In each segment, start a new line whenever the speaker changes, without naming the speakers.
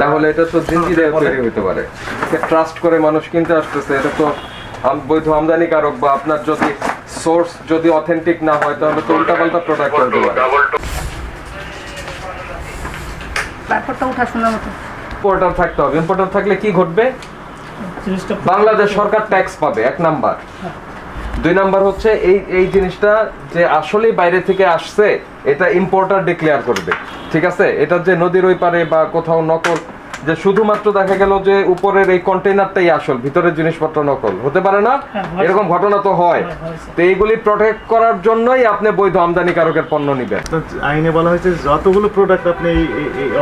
তাহলে এটা তো জিনজিরে তৈরি হতে পারে। ট্রাস্ট করে মানুষ কিনতে আসতেছে এটা তো বৈধ আমদানিকারক বা আপনার যদি সোর্স যদি অথেন্টিক না হয় তাহলে তো উল্টাপাল্টা প্রোডাক্ট হতে পারে।
ব্যাপারটা উঠা শোনার মতো।
ইম্পোর্টার থাকতে হবে। ইম্পোর্টার থাকলে কি ঘটবে? বাংলাদেশ সরকার ট্যাক্স পাবে এক নাম্বার দুই নাম্বার হচ্ছে এই এই জিনিসটা যে আসলেই বাইরে থেকে আসছে এটা ইম্পোর্টার ডিক্লেয়ার করবে ঠিক আছে? এটা যে নদীর ওই পারে বা কোথাও নকল যে শুধুমাত্র দেখা গেল যে উপরের এই কন্টেইনারটাই আসল ভিতরের জিনিসপত্র নকল। হতে পারে না?
হ্যাঁ,
এরকম ঘটনা তো হয়।
হ্যাঁ, হয়।
তো এইগুলি প্রোটেক্ট করার জন্যই আপনি বৈধ আমদানিকারকের পণ্য নিবেন।
তো আইনে বলা হয়েছে যতগুলো প্রোডাক্ট আপনি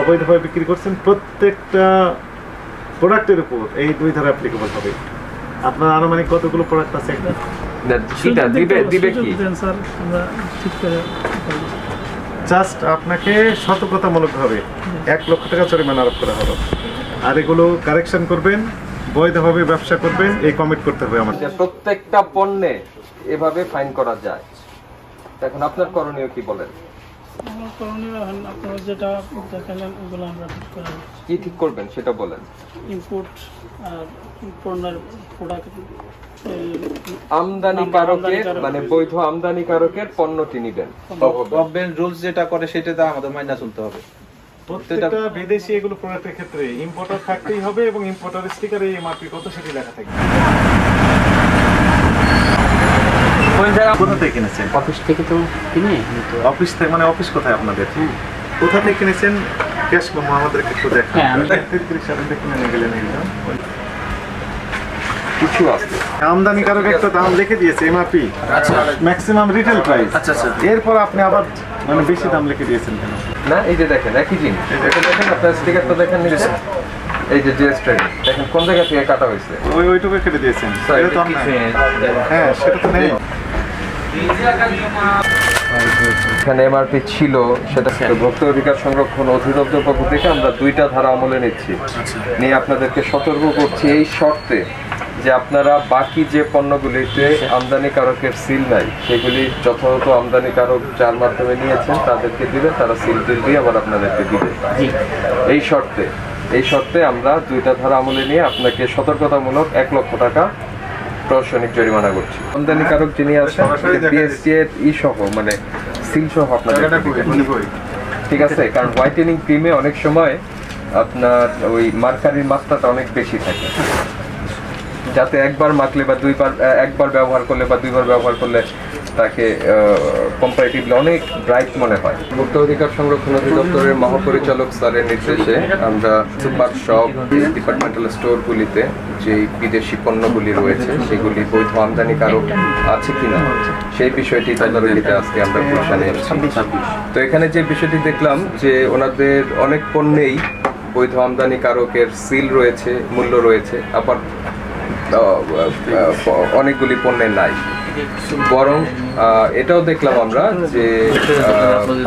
অবৈধভাবে বিক্রি করছেন প্রত্যেকটা প্রোডাক্টের উপর এই দুই ধারা অ্যাপ্লিকেবল হবে। আপনার আনুমানিক কতগুলো প্রোডাক্ট আছে?
কিটা
সুযোগ
দিবে
দিতে-
দিবে
সুযোগ
কি?
স্যার আমরা ঠিক করে
জাস্ট আপনাকে সতর্কতামূলকভাবে এক লক্ষ টাকা জরিমানা আরোপ করা হলো। আর এগুলো কারেকশন করবেন বৈধভাবে ব্যবসা করবেন এই কমিট করতে হবে আমাদের।
প্রত্যেকটা পণ্যে এভাবে ফাইন করা যায়। এখন আপনার করণীয় কি বলেন?
আমার করণীয় এখন আপনারা যেটা দেখালেন ওগুলো আমরা ঠিক করে
কি ঠিক করবেন সেটা বলেন।
ইম্পোর্ট আর পণ্যের প্রোডাক্ট
আমদানিকারকের
আমদানিকারক।
মানে বৈধ আমদানিকারকের পণ্যটি নিবেন
গভর্নমেন্ট রুলস যেটা করে সেটাতে আমাদের মাইনা চলতে হবে।
প্রত্যেকটা বিদেশি এগুলো প্রোডাক্টের ক্ষেত্রে ইম্পোর্টার থাকতেই হবে এবং ইম্পোর্টার স্টিকারে এমআরপি কত সেটি লেখা থাকবে। কোথা থেকে কিনেছেন?
অফিস থেকে তো কিনে
অফিস থেকে মানে অফিস কোথায় আপনাদের? কোথা থেকে কিনেছেন? ক্যাশ মেমো আমাদেরকে একটু দেখান।
হ্যাঁ, আমি-
তেত্রিশ সালে থেকে কিনে গেলেন এগুলো।
কিছু আছে।
আমদানিকারক একটা দাম লিখে দিয়েছে এমআরপি ম্যাক্সিমাম রিটেল প্রাইস
আচ্ছা আচ্ছা।
এরপর আপনি আবার মানে বেশি দাম লিখে দিয়েছেন কেন?
না এই যে দেখেন একই জিনিস। এটা দেখেন আপনার স্টিকারটা দেখেন এই যে জিএস ট্রেন দেখেন কোন জায়গা থেকে কাটা হয়েছে?
ওই ওইটুকু কেটে দিয়েছেন। হ্যাঁ সেটা তো নেই।
এখানে এমআরপি ছিল সেটা ভোক্তা অধিকার সংরক্ষণ অধিদপ্তর পক্ষ থেকে আমরা দুইটা ধারা আমলে নিচ্ছি। নিয়ে আপনাদেরকে সতর্ক করছি এই শর্তে যে আপনারা বাকি যে পণ্যগুলিতে আমদানিকারকের সিল নাই সেগুলি যথাযথ আমদানিকারক যার মাধ্যমে নিয়েছেন তাদেরকে দিবেন তারা সিল টিল দিয়ে আবার আপনাদেরকে দিবে। এই শর্তে এই শর্তে আমরা দুইটা ধারা আমলে নিয়ে আপনাকে সতর্কতামূলক এক লক্ষ টাকা প্রশাসনিক জরিমানা করছি। আমদানিকারক যিনি আছেন বিএসটি এর ই সহ মানে সিল সহ আপনাদের
মানে।
ঠিক আছে কারণ হোয়াইটেনিং ক্রিমে অনেক সময় আপনার ওই মার্কারির মাত্রাটা অনেক বেশি থাকে। যাতে একবার মাখলে বা দুইবার একবার ব্যবহার করলে বা দুইবার ব্যবহার করলে তাকে কম্পারেটিভলি অনেক ব্রাইট মনে হয়। ভোক্তা অধিকার সংরক্ষণ অধিদপ্তরের মহাপরিচালক স্যারের নির্দেশে আমরা সুপার শপ ডিপার্টমেন্টাল স্টোরগুলিতে যে বিদেশি পণ্যগুলি রয়েছে, সেগুলি বৈধ আমদানিকারক আছে কিনা, সেই বিষয়টি তদারকিতে আজকে আমরা গুলশানে তো এখানে যে বিষয়টি দেখলাম যে ওনাদের অনেক পণ্যেই বৈধ আমদানিকারকের সিল রয়েছে, মূল্য রয়েছে আবার অনেকগুলি পণ্যের নাই। বরং এটাও দেখলাম আমরা যে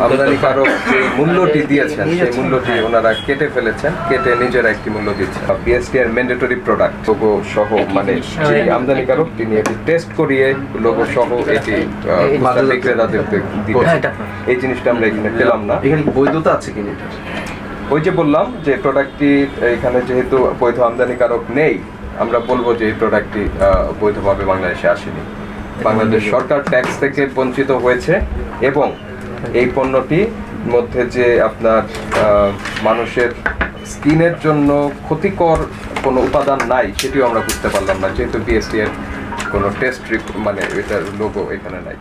আমদানিকারক যে মূল্যটি দিয়েছেন সেই মূল্যটি ওনারা কেটে ফেলেছেন কেটে নিজেরা একটি মূল্য দিচ্ছেন। বিএসটি এর ম্যান্ডেটরি প্রোডাক্ট লোগো সহ মানে যে আমদানিকারক তিনি এটি টেস্ট করিয়ে লোগো সহ এটি আহ, বিক্রেতাদেরকে দিবেন এই জিনিসটা আমরা এখানে পেলাম না।
এখানে বৈধতা আছে কিনা
ওই যে বললাম যে প্রোডাক্টটি এখানে যেহেতু বৈধ আমদানিকারক নেই আমরা বলব যে এই প্রোডাক্টটি আহ, বৈধভাবে বাংলাদেশে আসেনি। বাংলাদেশ সরকার ট্যাক্স থেকে বঞ্চিত হয়েছে এবং এই পণ্যটি মধ্যে যে আপনার মানুষের স্কিনের জন্য ক্ষতিকর কোনো উপাদান নাই, সেটিও আমরা বুঝতে পারলাম না, যেহেতু বিএসটি এর কোনো টেস্ট মানে এটার লোগো এখানে নাই।